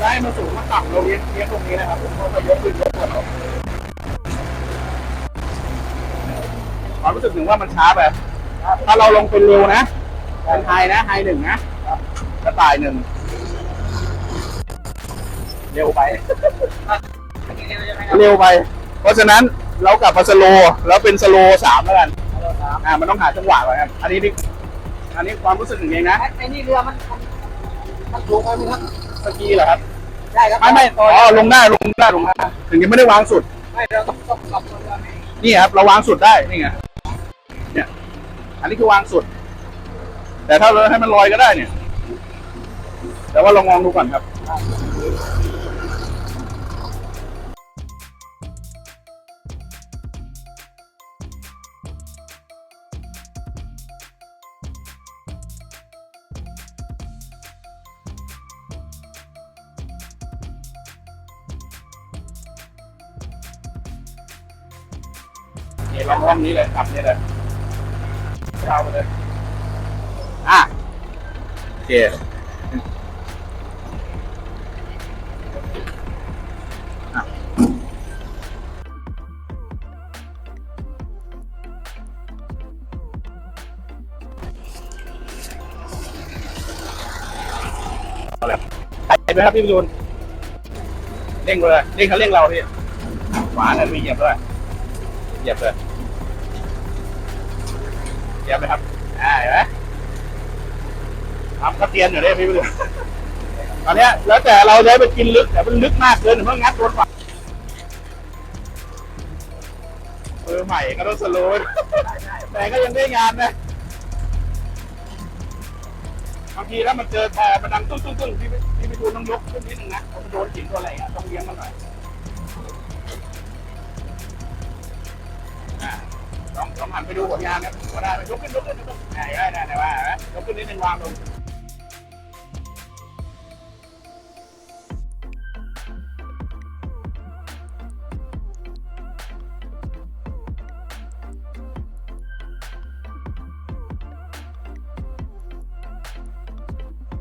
จะให้มันสูงมันต่ำเราเลี้ยงเลี้ยงตรงนี้นะครับผมก็ยกขึ้นยกลงความรู้สึกถึงว่ามันช้าไปถ้าเราลงเป็นเร็วนะเป็นไฮนะไฮหนึ่งนะกระต่ายหนึ่งเร็วไป เร็วไป เพราะฉะนั้นเรากลับมาสโลว์แล้วเป็นสโลว์สามแล้วกันอ่ามันต้องหาจังหวะก่อนครับอันนี้นี่อันนี้ความรู้สึกอย่างเองนะไอ้นี่เรือมันมันมันลงไปมั้งครับ สกีเหรอครับใช่ครับไม่ไม่อ๋อลงได้ลงได้ลงได้ถึงยังไม่ได้วางสุด ไม่เราต้องต้องกลับเรือให้นี่ครับ เราวางสุดได้นี่ไงเนี่ย อันนี้คือวางสุด แต่ถ้าเราให้มันลอยก็ได้เนี่ย แต่ว่าลองมองดูก่อนครับ ลองห้องนี้เลยขับนี่เลยเอาไปเลยอะโอเคอะเอาเลยไปไหมครับพี่ประยูนเร่งไปเลยเร่งเขาเร่งเราพี่ขวาเนี่ยมีเหยียบด้วยเหยียบเลย เหยียบไหมครับอ่าเห็นไหมทำกระเตียนอยู่เนี่ยพี่ไปดูตอนเนี้ยแล้วแต่เราจะให้ไปกินลึกแต่มันลึกมากเกินเพื่องัดโดนฝั่งเออใหม่ก็ต้องสโลว์แต่ก็ยังได้งานนะบางทีแล้วมันเจอแพรมันดังตุ้งตุ้งตุ้งพี่ไปพี่ไปดูต้องยกขึ้นนิดนึงนะเพราะมันโดนหินตัวอะไรอะต้องเลี้ยงมันหน่อย ดูผลงานครับก็ได้ยกขึ้นยกขึ้นยกขึ้นได้ได้ได้ว่ายกขึ้นนิดนึงวางลง